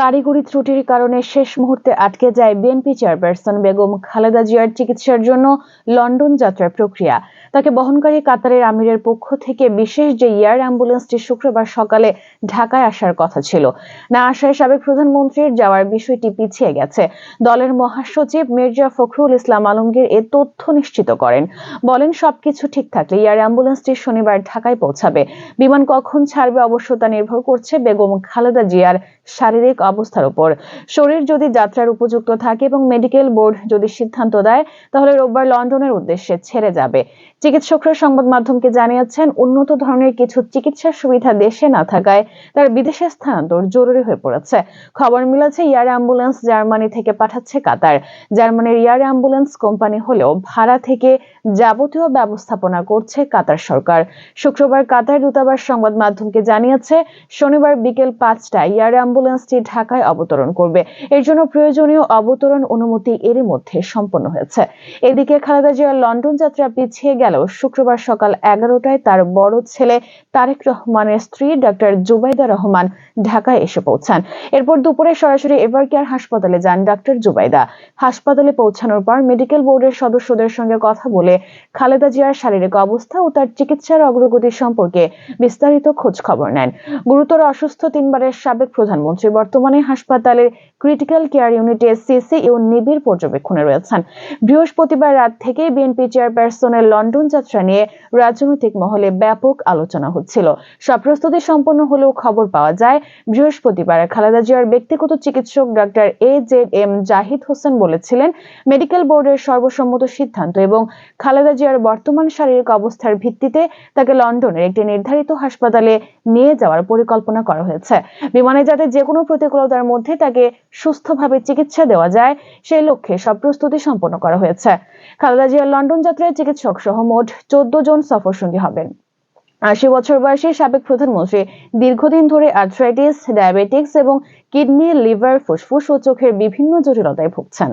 কারিগরি ত্রুটির কারণে শেষ মুহূর্তে আটকে যায় বিএনপি চেয়ারপারসন বেগম খালেদা জিয়ার চিকিৎসার জন্য লন্ডন যাত্রার প্রক্রিয়া। তাকে বহনকারী কাতারের আমিরের পক্ষ থেকে বিশেষ যে এয়ার অ্যাম্বুলেন্সটি শুক্রবার সকালে ঢাকায় আসার কথা ছিল, না আসায় সাবেক প্রধানমন্ত্রীর যাওয়ার বিষয়টি পিছিয়ে গেছে। দলের মহাসচিব মির্জা ফখরুল ইসলাম আলমগীর এ তথ্য নিশ্চিত করেন। বলেন, সবকিছু ঠিক থাকলে এয়ার অ্যাম্বুলেন্সটি শনিবার ঢাকায় পৌঁছাবে। বিমান কখন ছাড়বে অবশ্য তা নির্ভর করছে বেগম খালেদা জিয়ার শারীরিক অবস্থার উপর। শরীর যদি যাত্রার উপযুক্ত থাকে এবং মেডিকেল বোর্ড যদি সিদ্ধান্ত দেয়, তাহলে রোববার লন্ডনের উদ্দেশ্যে ছেড়ে যাবে। চিকিৎসকরা সংবাদ মাধ্যমকে জানিয়েছেন, উন্নত ধরনের কিছু চিকিৎসা সুবিধা দেশে না থাকায় তার বিদেশে স্থানান্তর জরুরি হয়ে পড়েছে। খবর মিলেছে এয়ার অ্যাম্বুলেন্স জার্মানি থেকে পাঠাচ্ছে কাতার। জার্মানির এয়ার অ্যাম্বুলেন্স কোম্পানি হলেও ভাড়া থেকে যাবতীয় ব্যবস্থাপনা করছে কাতার সরকার। শুক্রবার কাতার দূতাবাস সংবাদ মাধ্যমকে জানিয়েছে, শনিবার বিকেল পাঁচটায় এয়ার অ্যাম্বুলেন্সটি ঢাকায় অবতরণ করবে। এর জন্য প্রয়োজনীয় অবতরণ অনুমতি এরই মধ্যে সম্পন্ন হয়েছে। এদিকে খালেদা জিয়ার লন্ডন যাত্রা পিছিয়ে গেলেও শুক্রবার সকাল এগারোটায় তার বড় ছেলে তারেক রহমানের স্ত্রী ডাক্তার জুবাইদা রহমান ঢাকায় এসে পৌঁছান। এরপর দুপুরে সরাসরি এভারকেয়ার হাসপাতালে যান ডাক্তার জুবাইদা। হাসপাতালে পৌঁছানোর পর মেডিকেল বোর্ডের সদস্যদের সঙ্গে কথা বলে খালেদা জিয়ার শারীরিক অবস্থা ও তার চিকিৎসার অগ্রগতি সম্পর্কে বিস্তারিত খোঁজ খবর নেন। গুরুতর অসুস্থ তিনবারের সাবেক প্রধানমন্ত্রী, বর্তমানে হাসপাতালের ক্রিটিক্যাল কেয়ার ইউনিটে ও নিবিড় পর্যবেক্ষণে রয়েছেন। বৃহস্পতিবার রাত থেকে বিএনপি চেয়ারপারসনের লন্ডন যাত্রা নিয়ে রাজনৈতিক মহলে ব্যাপক আলোচনা হচ্ছিল। সব প্রস্তুতি সম্পন্ন হলেও খবর পাওয়া যায়, বৃহস্পতিবার খালেদা জিয়ার ব্যক্তিগত চিকিৎসক doctor A Z M Zahid Hossain বলেছিলেন মেডিকেল বোর্ডের সর্বসম্মত সিদ্ধান্ত এবং খালেদা জিয়ার বর্তমান শারীরিক অবস্থার ভিত্তিতে তাকে লন্ডনের একটি নির্ধারিত হাসপাতালে নিয়ে যাওয়ার পরিকল্পনা করা হয়েছে। বিমানে যাতে যে কোনো প্রতিকূলতার মধ্যে তাকে সুস্থভাবে চিকিৎসা দেওয়া যায়, সেই লক্ষ্যে সব প্রস্তুতি সম্পন্ন করা হয়েছে। খালেদা জিয়ার লন্ডন যাত্রায় চিকিৎসক সহ মোট চোদ্দ জন সফর সঙ্গী হবেন। আশি বছর বয়সী সাবেক প্রধানমন্ত্রী দীর্ঘদিন ধরে আর্থ্রাইটিস ডায়াবেটিক্স এবং কিডনি লিভার ফুসফুস ও চোখের বিভিন্ন জটিলতায় ভুগছেন।